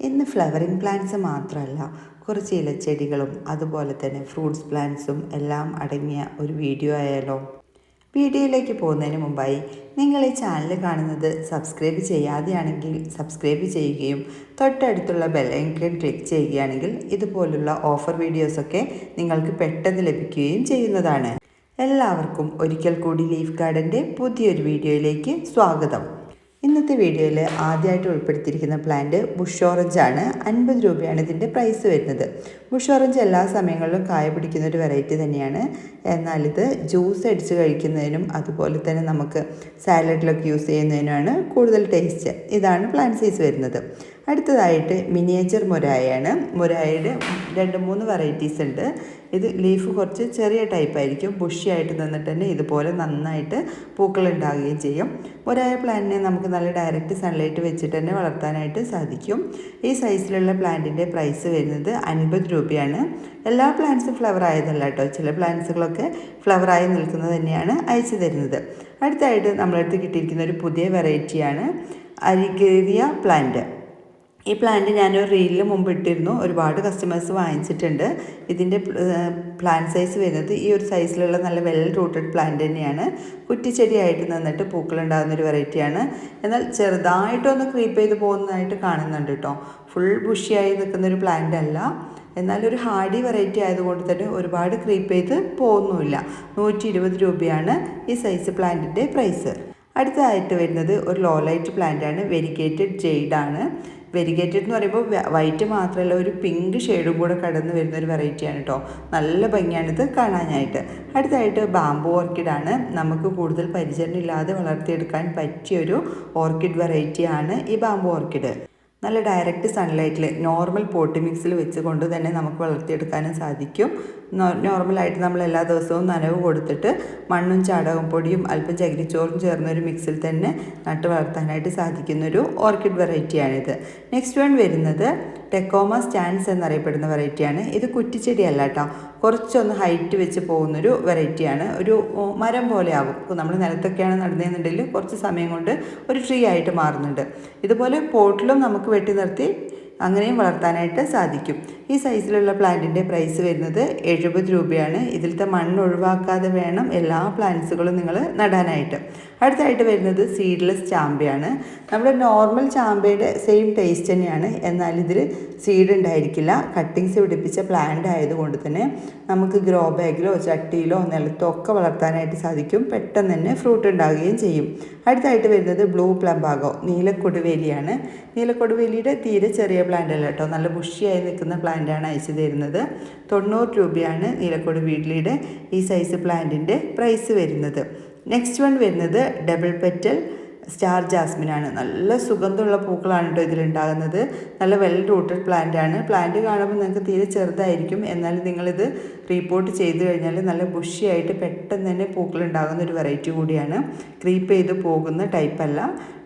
ഇന്ന് flowering plants മാത്രമല്ല കുറച്ച് ഇലച്ചെടികളും അതുപോലെ തന്നെ ഫ്രൂട്ട്സ് പ്ലാന്റ്സും എല്ലാം അടങ്ങിയ ഒരു വീഡിയോ ആയാലോ. വീഡിയോയിലേക്ക് പോകുന്നതിന് മുമ്പായി നിങ്ങൾ ഈ ചാനൽ കാണുന്നത് സബ്സ്ക്രൈബ് ചെയ്യാതെയാണെങ്കിൽ സബ്സ്ക്രൈബ് ചെയ്യുകയും തൊട്ടടുത്തുള്ള ബെല്ലൈക്കൺ ക്ലിക്ക് ചെയ്യുകയാണെങ്കിൽ ഇതുപോലുള്ള ഓഫർ വീഡിയോസൊക്കെ നിങ്ങൾക്ക് പെട്ടെന്ന് ലഭിക്കുകയും ചെയ്യുന്നതാണ്. എല്ലാവർക്കും ഒരിക്കൽ കൂടി ലീഫ് ഗാർഡന്റെ പുതിയൊരു വീഡിയോയിലേക്ക് സ്വാഗതം. ഇന്നത്തെ വീഡിയോയിൽ ആദ്യമായിട്ട് ഉൾപ്പെടുത്തിയിരിക്കുന്ന പ്ലാന്റ് ബുഷ് ഓറഞ്ച് ആണ്. അൻപത് രൂപയാണ് ഇതിന്റെ പ്രൈസ് വരുന്നത്. ബുഷ് ഓറഞ്ച് എല്ലാ സമയങ്ങളിലും കായ പിടിക്കുന്ന ഒരു വെറൈറ്റി തന്നെയാണ്. എന്നാൽ ഇത് ജ്യൂസ് അടിച്ച് കഴിക്കുന്നതിനും അതുപോലെ തന്നെ നമുക്ക് സാലഡിലൊക്കെ യൂസ് ചെയ്യുന്നതിനുമാണ് കൂടുതൽ ടേസ്റ്റ് ഇതാണ് പ്ലാന്റ് സൈസ് വരുന്നത്. അടുത്തതായിട്ട് മിനിയേച്ചർ മുരായയാണ് മുരായയുടെ രണ്ട് മൂന്ന് വെറൈറ്റീസ് ഉണ്ട്. ഇത് ലീഫ് കുറച്ച് ചെറിയ ടൈപ്പ് ആയിരിക്കും. ബുഷിയായിട്ട് നിന്നിട്ട് തന്നെ ഇതുപോലെ നന്നായിട്ട് പൂക്കൾ ഉണ്ടാകുകയും ചെയ്യും. മുരായ പ്ലാന്റിനെ നമുക്ക് നല്ല ഡയറക്റ്റ് സൺലൈറ്റ് വെച്ചിട്ട് തന്നെ വളർത്താനായിട്ട് സാധിക്കും. ഈ സൈസിലുള്ള പ്ലാന്റിന്റെ പ്രൈസ് വരുന്നത് അൻപത് രൂപയാണ്. എല്ലാ പ്ലാന്റ്സും ഫ്ലവർ ആയതല്ല കേട്ടോ ചില പ്ലാന്റ്സുകളൊക്കെ ഫ്ലവറായി നിൽക്കുന്നത് തന്നെയാണ് അയച്ചു തരുന്നത്. അടുത്തായിട്ട് നമ്മളടുത്ത് കിട്ടിയിരിക്കുന്ന ഒരു പുതിയ വെറൈറ്റിയാണ് അരിഗേറിയ പ്ലാന്റ് ഈ പ്ലാന്റ് ഞാനൊരു റീലിന് മുമ്പ് ഇട്ടിരുന്നു. ഒരുപാട് കസ്റ്റമേഴ്സ് വാങ്ങിച്ചിട്ടുണ്ട്. ഇതിന്റെ പ്ലാന്റ് സൈസ് വരുന്നത് ഈ ഒരു സൈസിലുള്ള നല്ല വെൽ റൂട്ടഡ് പ്ലാന്റ് തന്നെയാണ്. കുറ്റിച്ചെടിയായിട്ട് നിന്നിട്ട് പൂക്കളുണ്ടാകുന്ന ഒരു വെറൈറ്റിയാണ് എന്നാൽ ചെറുതായിട്ടൊന്ന് ക്രീപ്പ് ചെയ്ത് പോകുന്നതായിട്ട് കാണുന്നുണ്ട് കേട്ടോ ഫുൾ ബുഷിയായി നിൽക്കുന്ന ഒരു പ്ലാന്റ് അല്ല. എന്നാൽ ഒരു ഹാർഡി വെറൈറ്റി ആയതുകൊണ്ട് തന്നെ ഒരുപാട് ക്രീപ്പ് ചെയ്ത് പോകുന്നുമില്ല. നൂറ്റി ഇരുപത് രൂപയാണ് ഈ സൈസ് പ്ലാന്റിന്റെ പ്രൈസ് അടുത്തതായിട്ട് വരുന്നത് ഒരു ലോ ലൈറ്റ് പ്ലാന്റ് ആണ്. വെരിഗേറ്റഡ് ജെയ്ഡാണ് വെരിഗേറ്റഡ് എന്ന് പറയുമ്പോൾ വൈറ്റ് മാത്രമല്ല ഒരു പിങ്ക് ഷെയ്ഡും കൂടെ കടന്നു വരുന്ന ഒരു വെറൈറ്റിയാണ് കേട്ടോ നല്ല ഭംഗിയാണിത് കാണാനായിട്ട്. അടുത്തായിട്ട് ബാംബു ഓർക്കിഡാണ്. നമുക്ക് കൂടുതൽ പരിചരണം ഇല്ലാതെ വളർത്തിയെടുക്കാൻ പറ്റിയൊരു ഓർക്കിഡ് വെറൈറ്റിയാണ് ഈ ബാംബു ഓർക്കിഡ്. നല്ല ഡയറക്റ്റ് സൺലൈറ്റിൽ നോർമൽ പോട്ടി മിക്സിൽ വെച്ചുകൊണ്ട് തന്നെ നമുക്ക് വളർത്തിയെടുക്കാനും സാധിക്കും. നോർമലായിട്ട് നമ്മൾ എല്ലാ ദിവസവും നനവ് കൊടുത്തിട്ട് മണ്ണും ചാടകം പൊടിയും അല്പം ചകിരിച്ചോറും ചേർന്നൊരു മിക്സിൽ തന്നെ നട്ട് വളർത്താനായിട്ട് സാധിക്കുന്നൊരു ഓർക്കിഡ് വെറൈറ്റിയാണിത്. നെക്സ്റ്റ് വൺ വരുന്നത് ടെക്കോമ സ്റ്റാൻസ് എന്നറിയപ്പെടുന്ന വെറൈറ്റിയാണ്. ഇത് കുറ്റിച്ചെടിയല്ല കേട്ടോ. കുറച്ചൊന്ന് ഹൈറ്റ് വെച്ച് പോകുന്നൊരു വെറൈറ്റിയാണ്. ഒരു മരം പോലെ ആകും നമ്മൾ നിലത്തൊക്കെയാണ് നടന്നതെന്നുണ്ടെങ്കിൽ കുറച്ച് സമയം കൊണ്ട് ഒരു ട്രീ ആയിട്ട് മാറുന്നുണ്ട്. ഇതുപോലെ പോട്ടിലും നമുക്ക് വെട്ടി നിർത്തി അങ്ങനെയും വളർത്താനായിട്ട് സാധിക്കും. ഈ സൈസിലുള്ള പ്ലാന്റിന്റെ പ്രൈസ് വരുന്നത് എഴുപത് രൂപയാണ്. ഇതിലത്തെ മണ്ണ് ഒഴിവാക്കാതെ വേണം എല്ലാ പ്ലാന്റ്സുകളും നിങ്ങൾ നടാനായിട്ട്. അടുത്തായിട്ട് വരുന്നത് സീഡ്ലെസ് ചാമ്പയാണ് നമ്മുടെ നോർമൽ ചാമ്പയുടെ സെയിം ടേസ്റ്റ് തന്നെയാണ്. എന്നാൽ ഇതിൽ സീഡ് ഉണ്ടായിരിക്കില്ല. കട്ടിങ്സ് പിടിപ്പിച്ച പ്ലാന്റ് ആയതുകൊണ്ട് തന്നെ നമുക്ക് ഗ്രോ ബാഗിലോ ചട്ടിയിലോ നിലത്തോ ഒക്കെ വളർത്താനായിട്ട് സാധിക്കും. പെട്ടെന്ന് തന്നെ ഫ്രൂട്ട് ഉണ്ടാകുകയും ചെയ്യും. അടുത്തായിട്ട് വരുന്നത് ബ്ലൂ പ്ലംബാഗോ നീലക്കൊടുവേലിയാണ്. നീലക്കൊടുവേലിയുടെ തീരെ ചെറിയ പ്ലാന്റ് അല്ല കേട്ടോ. നല്ല ബുഷിയായി നിൽക്കുന്ന പ്ലാന്റാണ് അയച്ചു തരുന്നത്. തൊണ്ണൂറ് രൂപയാണ് നീലക്കോട് വീട്ടിലിയുടെ ഈ സൈസ് പ്ലാന്റിന്റെ പ്രൈസ് വരുന്നത്. നെക്സ്റ്റ് വൺ വരുന്നത് ഡബിൾ പെറ്റൽ സ്റ്റാർ ജാസ്മിനാണ് നല്ല സുഗന്ധമുള്ള പൂക്കളാണ് കേട്ടോ ഇതിലുണ്ടാകുന്നത്. നല്ല വെൽ റൂട്ടഡ് പ്ലാന്റ് ആണ്. പ്ലാന്റ് കാണുമ്പോൾ നിങ്ങൾക്ക് തീരെ ചെറുതായിരിക്കും. എന്നാൽ നിങ്ങളിത് റീപോർട്ട് ചെയ്ത് കഴിഞ്ഞാൽ നല്ല ബുഷിയായിട്ട് പെട്ടെന്ന് തന്നെ പൂക്കളുണ്ടാകുന്ന ഒരു വെറൈറ്റി കൂടിയാണ്. ക്രീപ്പ് ചെയ്ത് പോകുന്ന ടൈപ്പല്ല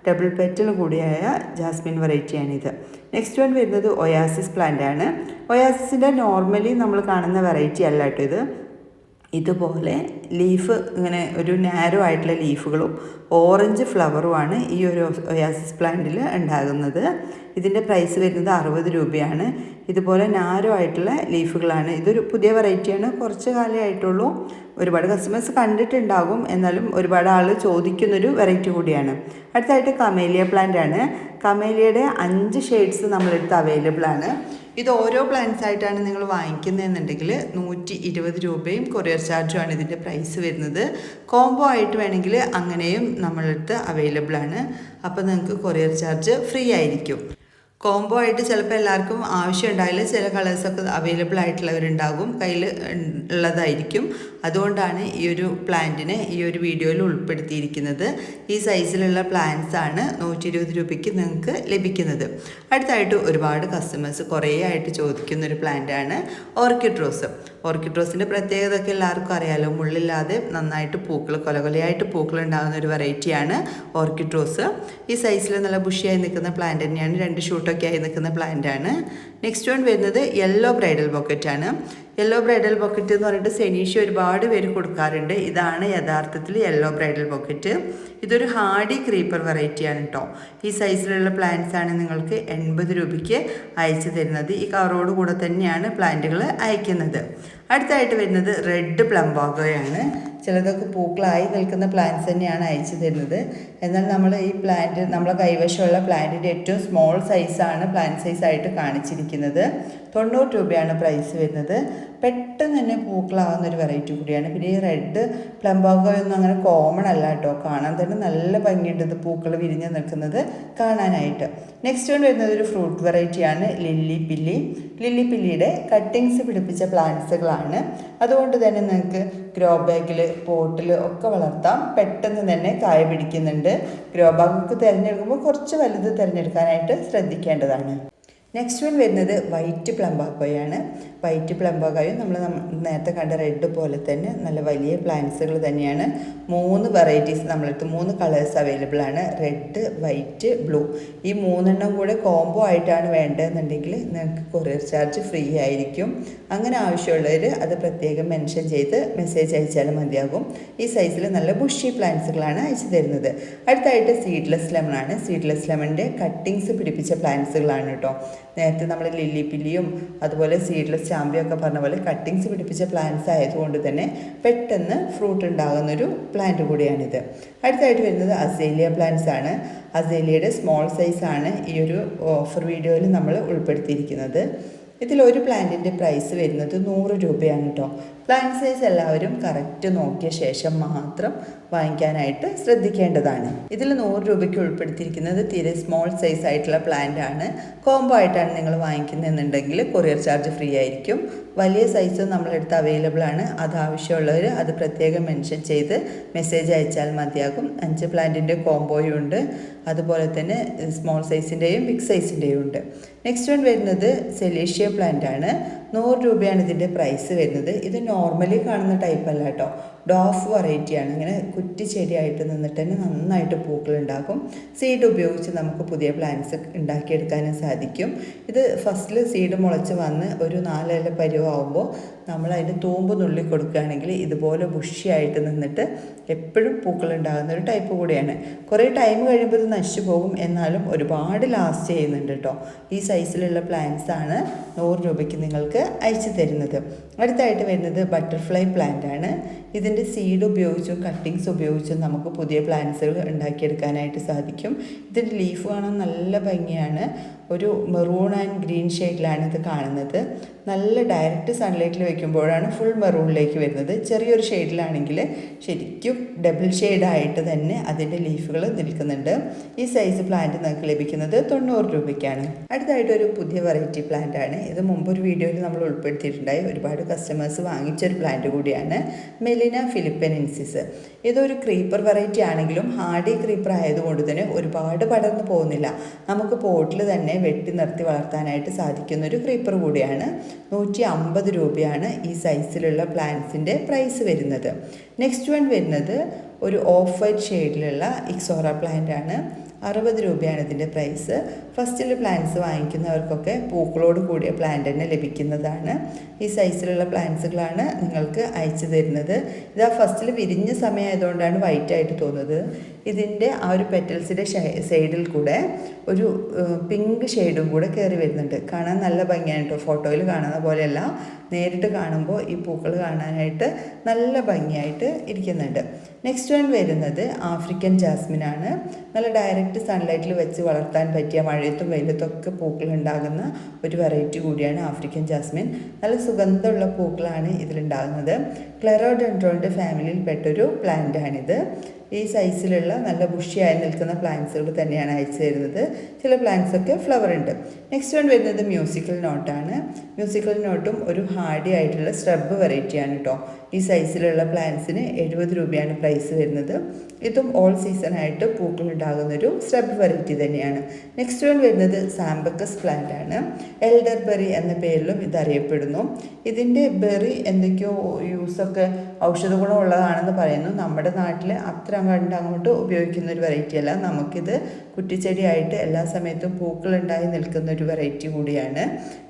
ഡബിൾ പെറ്റൽ കൂടിയായ ജാസ്മിൻ വെറൈറ്റിയാണിത് നെക്സ്റ്റ് വൺ വരുന്നത് ഒയാസിസ് പ്ലാന്റ് ആണ്. ഒയാസിസിന്റെ നോർമലി നമ്മൾ കാണുന്ന വെറൈറ്റി അല്ല കേട്ടോ ഇത്. ഇതുപോലെ ലീഫ് ഇങ്ങനെ ഒരു നാരോ ആയിട്ടുള്ള ലീഫുകളും ഓറഞ്ച് ഫ്ലവറുമാണ് ഈ ഒരു ഒയാസിസ് പ്ലാന്റിൽ ഉണ്ടാകുന്നത്. ഇതിന്റെ പ്രൈസ് വരുന്നത് അറുപത് രൂപയാണ്. ഇതുപോലെ നാരോ ആയിട്ടുള്ള ലീഫുകളാണ് ഇതൊരു പുതിയ വെറൈറ്റിയാണ് കുറച്ച് കാലേ ആയിട്ടുള്ളൂ. ഒരുപാട് കസ്റ്റമേഴ്സ് കണ്ടിട്ടുണ്ടാകും. എന്നാലും ഒരുപാട് ആൾ ചോദിക്കുന്നൊരു വെറൈറ്റി കൂടിയാണ്. അടുത്തായിട്ട് കമേലിയ പ്ലാന്റ് ആണ്. കമേലിയയുടെ അഞ്ച് ഷെയ്ഡ്സ് നമ്മളെടുത്ത് അവൈലബിൾ ആണ്. ഇത് ഓരോ പ്ലാന്റ്സ് ആയിട്ടാണ് നിങ്ങൾ വാങ്ങിക്കുന്നതെന്നുണ്ടെങ്കിൽ നൂറ്റി ഇരുപത് രൂപയും കൊറിയർ ചാർജും ആണ് ഇതിന്റെ പ്രൈസ് വരുന്നത്. കോംബോ ആയിട്ട് വേണമെങ്കിൽ അങ്ങനെയും നമ്മളടുത്ത് അവൈലബിൾ ആണ്. അപ്പോൾ നിങ്ങൾക്ക് കൊറിയർ ചാർജ് ഫ്രീ ആയിരിക്കും. കോംബോ ആയിട്ട് ചിലപ്പോൾ എല്ലാവർക്കും ആവശ്യം ഉണ്ടായില്ല. ചില കളേഴ്സൊക്കെ അവൈലബിൾ ആയിട്ടുള്ളവരുണ്ടാകും. കയ്യിൽ ഉള്ളതായിരിക്കും. അതുകൊണ്ടാണ് ഈ ഒരു പ്ലാന്റിനെ ഈ ഒരു വീഡിയോയിൽ ഉൾപ്പെടുത്തിയിരിക്കുന്നത്. ഈ സൈസിലുള്ള പ്ലാന്റ്സ് ആണ് നൂറ്റി ഇരുപത് രൂപയ്ക്ക് നിങ്ങൾക്ക് ലഭിക്കുന്നത്. അടുത്തായിട്ട് ഒരുപാട് കസ്റ്റമേഴ്സ് കുറേ ആയിട്ട് ചോദിക്കുന്ന ഒരു പ്ലാന്റാണ് ഓർക്കിഡ് റോസ് ഓർക്കിഡ് റോസിന്റെ പ്രത്യേകത ഒക്കെ എല്ലാവർക്കും അറിയാലോ. മുള്ളില്ലാതെ നന്നായിട്ട് പൂക്കൾ കൊലകൊലയായിട്ട് പൂക്കൾ ഉണ്ടാകുന്ന ഒരു വെറൈറ്റിയാണ് ഓർക്കിഡ് റോസ് ഈ സൈസിൽ നല്ല ബുഷിയായി നിൽക്കുന്ന പ്ലാന്റ് തന്നെയാണ് രണ്ട് ഷൂട്ടൊക്കെ ആയി നിൽക്കുന്ന പ്ലാന്റ് ആണ്. നെക്സ്റ്റ് വൺ വരുന്നത് യെല്ലോ ബ്രൈഡൽ ബോക്കറ്റ് ആണ്. യെല്ലോ ബ്രൈഡൽ ബോക്കറ്റ് എന്ന് പറഞ്ഞിട്ട് സെനീഷ് ഒരുപാട് പേര് കൊടുക്കാറുണ്ട്. ഇതാണ് യഥാർത്ഥത്തിൽ യെല്ലോ ബ്രൈഡൽ ബോക്കറ്റ് ഇതൊരു ഹാർഡി ക്രീപ്പർ വെറൈറ്റിയാണ് കേട്ടോ ഈ സൈസിലുള്ള പ്ലാന്റ്സ് ആണ് നിങ്ങൾക്ക് എൺപത് രൂപയ്ക്ക് അയച്ചു തരുന്നത്. ഈ കവറോട് കൂടെ തന്നെയാണ് പ്ലാന്റുകൾ അയക്കുന്നത്. അടുത്തായിട്ട് വരുന്നത് റെഡ് പ്ലംബോഗോയാണ് ചിലതൊക്കെ പൂക്കളായി നിൽക്കുന്ന പ്ലാന്റ്സ് തന്നെയാണ് അയച്ചു തരുന്നത്. എന്നാൽ നമ്മൾ ഈ പ്ലാന്റ് നമ്മളെ കൈവശമുള്ള പ്ലാന്റിന്റെ ഏറ്റവും സ്മോൾ സൈസാണ് പ്ലാന്റ് സൈസായിട്ട് കാണിച്ചിരിക്കുന്നത്. തൊണ്ണൂറ് രൂപയാണ് പ്രൈസ് വരുന്നത്. പെട്ടെന്ന് തന്നെ പൂക്കളാവുന്ന ഒരു വെറൈറ്റി കൂടിയാണ്. പിന്നെ ഈ റെഡ് പ്ലംബോഗോ ഒന്നും അങ്ങനെ കോമൺ അല്ല കേട്ടോ. കാണാൻ തന്നെ നല്ല ഭംഗിയുണ്ട് ഇത് പൂക്കൾ വിരിഞ്ഞ് നിൽക്കുന്നത് കാണാനായിട്ട്. നെക്സ്റ്റ് വൺ വരുന്നത് ഒരു ഫ്രൂട്ട് വെറൈറ്റിയാണ് ലില്ലി പില്ലി ലില്ലി പില്ലിയുടെ കട്ടിങ്സ് പിടിപ്പിച്ച പ്ലാന്റ്സുകളാണ് അതുകൊണ്ട് തന്നെ നിങ്ങൾക്ക് ഗ്രോ ബാഗിൽ പോട്ടിൽ ഒക്കെ വളർത്താം. പെട്ടെന്ന് തന്നെ കായ പിടിക്കുന്നുണ്ട്. ഗ്രോ തിരഞ്ഞെടുക്കുമ്പോൾ കുറച്ച് വലുത് തിരഞ്ഞെടുക്കാനായിട്ട് ശ്രദ്ധിക്കേണ്ടതാണ്. നെക്സ്റ്റ് വൺ വരുന്നത് വൈറ്റ് പ്ലംബാക്കോയാണ് വൈറ്റ് പ്ലംബാക്കോയും നമ്മൾ നേരത്തെ കണ്ട റെഡ് പോലെ തന്നെ നല്ല വലിയ പ്ലാന്റ്സുകൾ തന്നെയാണ്. മൂന്ന് വെറൈറ്റീസ് നമ്മളടുത്ത് മൂന്ന് കളേഴ്സ് അവൈലബിൾ ആണ്. റെഡ് വൈറ്റ് ബ്ലൂ ഈ മൂന്നെണ്ണം കൂടെ കോംബോ ആയിട്ടാണ് വേണ്ടതെന്നുണ്ടെങ്കിൽ നിങ്ങൾക്ക് കൊറിയർ ചാർജ് ഫ്രീ ആയിരിക്കും. അങ്ങനെ ആവശ്യമുള്ളവർ അത് പ്രത്യേകം മെൻഷൻ ചെയ്ത് മെസ്സേജ് അയച്ചാൽ മതിയാകും. ഈ സൈസിൽ നല്ല ബുഷി പ്ലാന്റ്സുകളാണ് അയച്ചു തരുന്നത്. അടുത്തായിട്ട് സീഡ്ലെസ് ലെമൺ ആണ്. സീഡ്ലെസ് ലെമണിന്റെ കട്ടിങ്സ് പിടിപ്പിച്ച പ്ലാന്റ്സുകളാണ് കേട്ടോ നേരത്തെ നമ്മൾ ലില്ലി പില്ലിയും അതുപോലെ സീഡ്ലെസ് ചാമ്പിയൊക്കെ പറഞ്ഞ പോലെ കട്ടിങ്സ് പിടിപ്പിച്ച പ്ലാന്റ്സ് ആയതുകൊണ്ട് തന്നെ പെട്ടെന്ന് ഫ്രൂട്ട് ഉണ്ടാകുന്നൊരു പ്ലാന്റ് കൂടിയാണിത്. അടുത്തായിട്ട് വരുന്നത് അസേലിയ പ്ലാന്റ്സ് ആണ്. അസേലിയയുടെ സ്മോൾ സൈസാണ് ഈ ഒരു ഓഫർ വീഡിയോയിൽ നമ്മൾ ഉൾപ്പെടുത്തിയിരിക്കുന്നത്. ഇതിൽ ഒരു പ്ലാന്റിന്റെ പ്രൈസ് വരുന്നത് നൂറ് രൂപയാണ് കേട്ടോ പ്ലാന്റ് സൈസ് എല്ലാവരും കറക്റ്റ് നോക്കിയ ശേഷം മാത്രം വാങ്ങിക്കാനായിട്ട് ശ്രദ്ധിക്കേണ്ടതാണ്. ഇതിൽ നൂറ് രൂപയ്ക്ക് ഉൾപ്പെടുത്തിയിരിക്കുന്നത് തീരെ സ്മോൾ സൈസ് ആയിട്ടുള്ള പ്ലാന്റ് ആണ്. കോംബോ ആയിട്ടാണ് നിങ്ങൾ വാങ്ങിക്കുന്നതെന്നുണ്ടെങ്കിൽ കൊറിയർ ചാർജ് ഫ്രീ ആയിരിക്കും. വലിയ സൈസ് നമ്മളെടുത്ത് അവൈലബിൾ ആണ്. അത് ആവശ്യമുള്ളവർ അത് പ്രത്യേകം മെൻഷൻ ചെയ്ത് മെസ്സേജ് അയച്ചാൽ മതിയാകും. അഞ്ച് പ്ലാന്റിന്റെ കോംബോയും ഉണ്ട്. അതുപോലെ തന്നെ സ്മോൾ സൈസിന്റെയും ബിഗ് സൈസിന്റെയും ഉണ്ട്. നെക്സ്റ്റ് വൺ വരുന്നത് സെലേഷ്യ പ്ലാന്റ് ആണ്. നൂറ് രൂപയാണ് ഇതിന്റെ പ്രൈസ് വരുന്നത് ഇത് നോർമലി കാണുന്ന ടൈപ്പ് കേട്ടോ ഡോഫ് വെറൈറ്റിയാണ്. ഇങ്ങനെ കുറ്റി ചെടിയായിട്ട് നിന്നിട്ട് തന്നെ നന്നായിട്ട് പൂക്കൾ ഉണ്ടാക്കും സീഡ് ഉപയോഗിച്ച് നമുക്ക് പുതിയ പ്ലാന്റ്സ് ഉണ്ടാക്കിയെടുക്കാനും സാധിക്കും. ഇത് ഫസ്റ്റിൽ സീഡ് മുളച്ച് വന്ന് ഒരു നാലില പരുവാകുമ്പോൾ നമ്മൾ അതിന് തൂമ്പ് നുള്ളി കൊടുക്കുകയാണെങ്കിൽ ഇതുപോലെ ബുഷിയായിട്ട് നിന്നിട്ട് എപ്പോഴും പൂക്കൾ ഉണ്ടാകുന്ന ഒരു ടൈപ്പ് കൂടിയാണ്. കുറേ ടൈം കഴിയുമ്പോൾ ഇത് നശിച്ചു പോകും. എന്നാലും ഒരുപാട് ലാസ്റ്റ് ചെയ്യുന്നുണ്ട് കേട്ടോ ഈ സൈസിലുള്ള പ്ലാന്റ്സ് ആണ് നൂറ് രൂപയ്ക്ക് നിങ്ങൾക്ക് അയച്ചു തരുന്നത്. അടുത്തായിട്ട് വരുന്നത് ബട്ടർഫ്ലൈ പ്ലാന്റ് ആണ്. ഇതിന്റെ സീഡ് ഉപയോഗിച്ചും കട്ടിങ്സ് ഉപയോഗിച്ചും നമുക്ക് പുതിയ പ്ലാന്റ്സുകൾ ഉണ്ടാക്കിയെടുക്കാനായിട്ട് സാധിക്കും. ഇതിന്റെ ലീഫ് കാണാൻ നല്ല ഭംഗിയാണ്. ഒരു മെറൂൺ ആൻഡ് ഗ്രീൻ ഷെയ്ഡിലാണ് ഇത് കാണുന്നത്. നല്ല ഡയറക്റ്റ് സൺലൈറ്റിൽ വെക്കുമ്പോഴാണ് ഫുൾ മെറൂണിലേക്ക് വരുന്നത്. ചെറിയൊരു ഷെയ്ഡിലാണെങ്കിൽ ശരിക്കും ഡബിൾ ഷെയ്ഡായിട്ട് തന്നെ അതിന്റെ ലീഫുകൾ നിൽക്കുന്നുണ്ട്. ഈ സൈസ് പ്ലാന്റ് നമുക്ക് ലഭിക്കുന്നത് തൊണ്ണൂറ് രൂപയ്ക്കാണ്. അടുത്തായിട്ട് ഒരു പുതിയ വെറൈറ്റി പ്ലാന്റ് ആണ്. ഇത് മുമ്പ് ഒരു വീഡിയോയിൽ നമ്മൾ ഉൾപ്പെടുത്തിയിട്ടുണ്ടായി. ഒരുപാട് കസ്റ്റമേഴ്സ് വാങ്ങിച്ചൊരു പ്ലാന്റ് കൂടിയാണ് മെലിന ഫിലിപ്പനിൻസിസ് ഇതൊരു ക്രീപ്പർ വെറൈറ്റി ആണെങ്കിലും ഹാർഡി ക്രീപ്പർ ആയതുകൊണ്ട് തന്നെ ഒരുപാട് പടർന്നു പോകുന്നില്ല. നമുക്ക് പോട്ടിൽ തന്നെ വെട്ടി നിർത്തി വളർത്താനായിട്ട് സാധിക്കുന്ന ഒരു ക്രീപ്പർ കൂടിയാണ്. നൂറ്റി അമ്പത് രൂപയാണ് ഈ സൈസിലുള്ള പ്ലാന്റ്സിന്റെ പ്രൈസ് വരുന്നത്. നെക്സ്റ്റ് വൺ വരുന്നത് ഒരു ഓഫ് വൈറ്റ് ഷെയ്ഡിലുള്ള ഇക്സോറ പ്ലാന്റ് ആണ്. അറുപത് രൂപയാണ് ഇതിന്റെ പ്രൈസ്. ഫസ്റ്റിൽ പ്ലാന്റ്സ് വാങ്ങിക്കുന്നവർക്കൊക്കെ പൂക്കളോട് കൂടിയ പ്ലാന്റ് തന്നെ ലഭിക്കുന്നതാണ്. ഈ സൈസിലുള്ള പ്ലാന്റ്സുകളാണ് നിങ്ങൾക്ക് അയച്ചു തരുന്നത്. ഇത് ആ ഫസ്റ്റിൽ വിരിഞ്ഞ സമയമായതുകൊണ്ടാണ് വൈറ്റ് ആയിട്ട് തോന്നുന്നത്. ഇതിന്റെ ആ ഒരു പെറ്റൽസിന്റെ സൈഡിൽ കൂടെ ഒരു പിങ്ക് ഷെയ്ഡും കൂടെ കയറി വരുന്നുണ്ട്. കാണാൻ നല്ല ഭംഗിയാണ് കേട്ടോ ഫോട്ടോയിൽ കാണുന്ന പോലെയല്ല. നേരിട്ട് കാണുമ്പോൾ ഈ പൂക്കൾ കാണാനായിട്ട് നല്ല ഭംഗിയായിട്ട് ഇരിക്കുന്നുണ്ട്. നെക്സ്റ്റ് വൺ വരുന്നത് ആഫ്രിക്കൻ ജാസ്മിൻ ആണ്. നല്ല ഡയറക്റ്റ് സൺലൈറ്റിൽ വെച്ച് വളർത്താൻ പറ്റിയ മഴയത്തും വെയിലത്തൊക്കെ പൂക്കൾ ഉണ്ടാകുന്ന ഒരു വെറൈറ്റി കൂടിയാണ് ആഫ്രിക്കൻ ജാസ്മിൻ നല്ല സുഗന്ധമുള്ള പൂക്കളാണ് ഇതിലുണ്ടാകുന്നത്. ക്ലെറോഡെൻഡ്രോണിന്റെ ഫാമിലിയിൽപ്പെട്ടൊരു പ്ലാന്റാണിത് ഈ സൈസിലുള്ള നല്ല ബുഷിയായി നിൽക്കുന്ന പ്ലാന്റ്സുകൾ തന്നെയാണ് അയച്ചു തരുന്നത്. ചില പ്ലാന്റ്സൊക്കെ ഫ്ലവർ ഉണ്ട്. നെക്സ്റ്റ് വൺ വരുന്നത് മ്യൂസിക്കൽ നോട്ടാണ് മ്യൂസിക്കൽ നോട്ടും ഒരു ഹാർഡി ആയിട്ടുള്ള സ്ട്രബ് വെറൈറ്റിയാണ് കേട്ടോ ഈ സൈസിലുള്ള പ്ലാന്റ്സിന് എഴുപത് രൂപയാണ് പ്രൈസ് വരുന്നത്. ഇതും ഓൾ സീസൺ ആയിട്ട് പൂക്കൾ ഉണ്ടാകുന്നൊരു സ്രബ് വെറൈറ്റി തന്നെയാണ്. നെക്സ്റ്റ് വൺ വരുന്നത് സാമ്പക്കസ് പ്ലാന്റ് ആണ്. എൽഡർ ബെറി എന്ന പേരിലും ഇതറിയപ്പെടുന്നു. ഇതിന്റെ ബെറി എന്തൊക്കെയോ യൂസൊക്കെ ഔഷധ ഗുണമുള്ളതാണെന്ന് പറയുന്നു. നമ്മുടെ നാട്ടിൽ അത്ര കണ്ട് അങ്ങോട്ട് ഉപയോഗിക്കുന്ന ഒരു വെറൈറ്റി അല്ല. നമുക്കിത് കുറ്റിച്ചെടിയായിട്ട് എല്ലാ സമയത്തും പൂക്കളുണ്ടായി നിൽക്കുന്ന ഒരു വെറൈറ്റി കൂടിയാണ്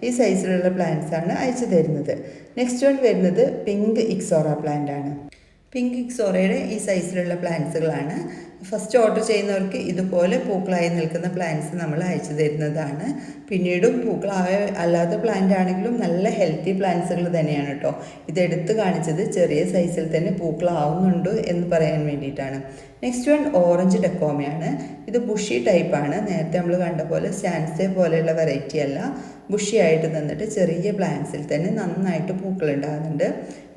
ഈ സൈസിലുള്ള പ്ലാന്റ്സ് ആണ് അയച്ചു തരുന്നത്. നെക്സ്റ്റ് വൺ വരുന്നത് പിങ്ക് ഇക്സോറ പ്ലാന്റ് ആണ്. പിങ്ക് ഇക്സോറയുടെ ഈ സൈസിലുള്ള പ്ലാന്റ്സുകളാണ് ഫസ്റ്റ് ഓർഡർ ചെയ്യുന്നവർക്ക് ഇതുപോലെ പൂക്കളായി നിൽക്കുന്ന പ്ലാന്റ്സ് നമ്മൾ അയച്ചു തരുന്നതാണ്. പിന്നീടും പൂക്കളായ അല്ലാത്ത പ്ലാന്റ് ആണെങ്കിലും നല്ല ഹെൽത്തി പ്ലാന്റ്സുകൾ തന്നെയാണ് കേട്ടോ ഇതെടുത്ത് കാണിച്ചത് ചെറിയ സൈസിൽ തന്നെ പൂക്കളാവുന്നുണ്ട് എന്ന് പറയാൻ വേണ്ടിയിട്ടാണ്. നെക്സ്റ്റ് വൺ ഓറഞ്ച് ഡെക്കോമയാണ് ഇത് ബുഷി ടൈപ്പാണ് നേരത്തെ നമ്മൾ കണ്ട പോലെ സ്റ്റാൻസേ പോലെയുള്ള വെറൈറ്റി അല്ല. ബുഷി ആയിട്ട് നിന്നിട്ട് ചെറിയ പ്ലാന്റ്സിൽ തന്നെ നന്നായിട്ട് പൂക്കൾ ഉണ്ടാകുന്നുണ്ട്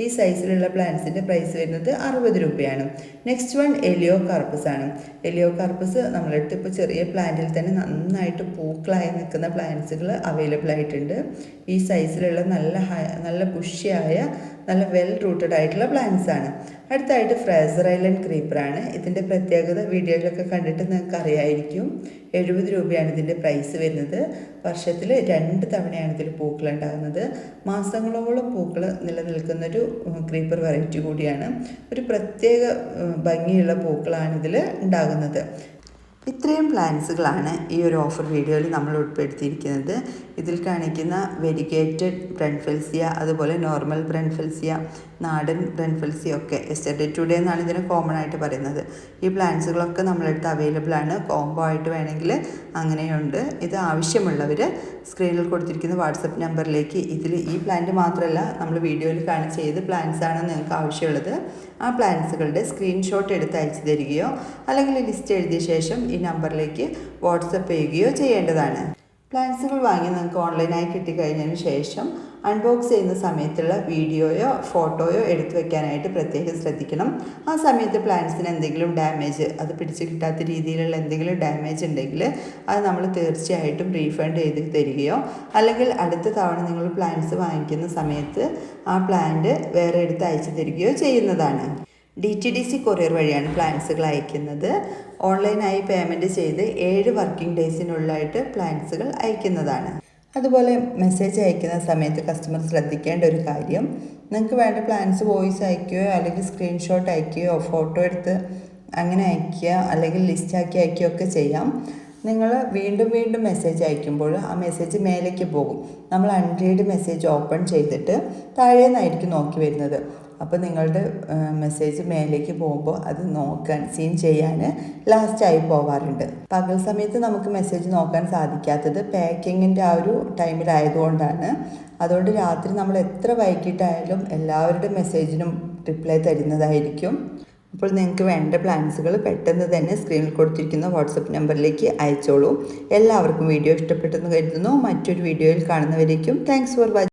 ഈ സൈസിലുള്ള പ്ലാന്റ്സിന്റെ പ്രൈസ് വരുന്നത് അറുപത് രൂപയാണ്. നെക്സ്റ്റ് വൺ എലിയോ കാർപ്പസ് ആണ്. എലിയോ കാർപ്പസ് നമ്മളടുത്ത് ഇപ്പോൾ ചെറിയ പ്ലാന്റിൽ തന്നെ നന്നായിട്ട് പൂക്കളായി നിൽക്കുന്ന പ്ലാന്റ്സുകൾ അവൈലബിൾ ആയിട്ടുണ്ട്. ഈ സൈസിലുള്ള നല്ല നല്ല ബുഷിയായ നല്ല വെൽ റൂട്ടഡ് ആയിട്ടുള്ള പ്ലാന്റ്സ് ആണ്. അടുത്തായിട്ട് ഫ്രേസർ ഐലൻഡ് ക്രീപ്പറാണ് ഇതിന്റെ പ്രത്യേകത വീഡിയോയിലൊക്കെ കണ്ടിട്ട് നിങ്ങൾക്ക് അറിയായിരിക്കും. എഴുപത് രൂപയാണ് ഇതിന്റെ പ്രൈസ് വരുന്നത്. വർഷത്തിൽ രണ്ട് തവണയാണ് ഇതിൽ പൂക്കൾ ഉണ്ടാകുന്നത്. മാസങ്ങളോളം പൂക്കൾ നിലനിൽക്കുന്നൊരു ക്രീപ്പർ വെറൈറ്റി കൂടിയാണ്. ഒരു പ്രത്യേക ഭംഗിയുള്ള പൂക്കളാണ് ഇതിൽ ഉണ്ടാകുന്നത്. ഇത്രയും പ്ലാൻസുകളാണ് ഈ ഒരു ഓഫർ വീഡിയോയിൽ നമ്മൾ ഉൾപ്പെടുത്തിയിരിക്കുന്നത്. ഇതിൽ കാണിക്കുന്ന വെരിഗേറ്റഡ് ബ്രൺഫെൽസിയ അതുപോലെ നോർമൽ ബ്രൺഫെൽസിയ നാടൻ ബ്രൺഫെൽസിയ ഒക്കെ എസ്റ്റർഡേ ടുഡേ എന്നാണ് ഇതിന് കോമൺ ആയിട്ട് പറയുന്നത്. ഈ പ്ലാന്റ്സുകളൊക്കെ നമ്മളടുത്ത് അവൈലബിൾ ആണ്. കോംബോ ആയിട്ട് വേണമെങ്കിൽ അങ്ങനെയുണ്ട്. ഇത് ആവശ്യമുള്ളവർ സ്ക്രീനിൽ കൊടുത്തിരിക്കുന്ന വാട്സപ്പ് നമ്പറിലേക്ക് ഇതിൽ ഈ പ്ലാന്റ് മാത്രമല്ല നമ്മൾ വീഡിയോയിൽ കാണിച്ച ഏത് പ്ലാന്റ്സ് ആണ് നിങ്ങൾക്ക് ആവശ്യമുള്ളത്. ആ പ്ലാന്റ്സുകളുടെ സ്ക്രീൻഷോട്ട് എടുത്ത് അയച്ചു തരികയോ അല്ലെങ്കിൽ ലിസ്റ്റ് എഴുതിയ ശേഷം ഈ നമ്പറിലേക്ക് വാട്സപ്പ് ചെയ്യുകയോ ചെയ്യേണ്ടതാണ്. പ്ലാൻസുകൾ വാങ്ങി നിങ്ങൾക്ക് ഓൺലൈനായി കിട്ടിക്കഴിഞ്ഞതിന് ശേഷം അൺബോക്സ് ചെയ്യുന്ന സമയത്തുള്ള വീഡിയോയോ ഫോട്ടോയോ എടുത്തു വെക്കാനായിട്ട് പ്രത്യേകം ശ്രദ്ധിക്കണം. ആ സമയത്ത് പ്ലാന്റ്സിന് എന്തെങ്കിലും ഡാമേജ് അത് പിടിച്ച് കിട്ടാത്ത രീതിയിലുള്ള എന്തെങ്കിലും ഡാമേജ് ഉണ്ടെങ്കിൽ അത് നമ്മൾ തീർച്ചയായിട്ടും റീഫണ്ട് ചെയ്ത് തരികയോ അല്ലെങ്കിൽ അടുത്ത തവണ നിങ്ങൾ പ്ലാന്റ്സ് വാങ്ങിക്കുന്ന സമയത്ത് ആ പ്ലാന്റ് വേറെ എടുത്ത് അയച്ചു തരികയോ ചെയ്യുന്നതാണ്. D T D C courier വഴിയാണ് പ്ലാൻസുകൾ അയക്കുന്നത്. ഓൺലൈനായി പേയ്മെന്റ് ചെയ്ത് ഏഴ് വർക്കിംഗ് ഡേയ്സിനുള്ളിലായിട്ട് പ്ലാൻസുകൾ അയക്കുന്നതാണ്. അതുപോലെ മെസ്സേജ് അയക്കുന്ന സമയത്ത് കസ്റ്റമർ ശ്രദ്ധിക്കേണ്ട ഒരു കാര്യം നിങ്ങൾക്ക് വേണ്ട പ്ലാൻസ് വോയിസ് അയക്കുകയോ അല്ലെങ്കിൽ സ്ക്രീൻഷോട്ട് അയക്കുകയോ ഫോട്ടോ എടുത്ത് അങ്ങനെ അയക്കുക അല്ലെങ്കിൽ ലിസ്റ്റ് ആക്കി അയക്കുകയോ ഒക്കെ ചെയ്യാം. നിങ്ങൾ വീണ്ടും വീണ്ടും മെസ്സേജ് അയക്കുമ്പോൾ ആ മെസ്സേജ് മേലേക്ക് പോകും. നമ്മൾ അൺറീഡ് മെസ്സേജ് ഓപ്പൺ ചെയ്തിട്ട് താഴേന്നായിരിക്കും നോക്കി വരുന്നത്. അപ്പോൾ നിങ്ങളുടെ മെസ്സേജ് മേലേക്ക് പോകുമ്പോൾ അത് നോക്കാൻ സീൻ ചെയ്യാൻ ലാസ്റ്റായി പോവാറുണ്ട്. പകൽ സമയത്ത് നമുക്ക് മെസ്സേജ് നോക്കാൻ സാധിക്കാത്തത് പാക്കിങ്ങിന്റെ ആ ഒരു ടൈമിലായതുകൊണ്ടാണ് അതുകൊണ്ട് രാത്രി നമ്മൾ എത്ര വൈകിട്ടായാലും എല്ലാവരുടെ മെസ്സേജിനും റിപ്ലൈ തരുന്നതായിരിക്കും. അപ്പോൾ നിങ്ങൾക്ക് വേണ്ട പ്ലാൻസുകൾ പെട്ടെന്ന് തന്നെ സ്ക്രീനിൽ കൊടുത്തിരിക്കുന്ന വാട്സപ്പ് നമ്പറിലേക്ക് അയച്ചോളൂ. എല്ലാവർക്കും വീഡിയോ ഇഷ്ടപ്പെട്ടെന്ന് കരുതുന്നു. മറ്റൊരു വീഡിയോയിൽ കാണുന്നവരേക്കും താങ്ക്സ് ഫോർ വാച്ചിങ്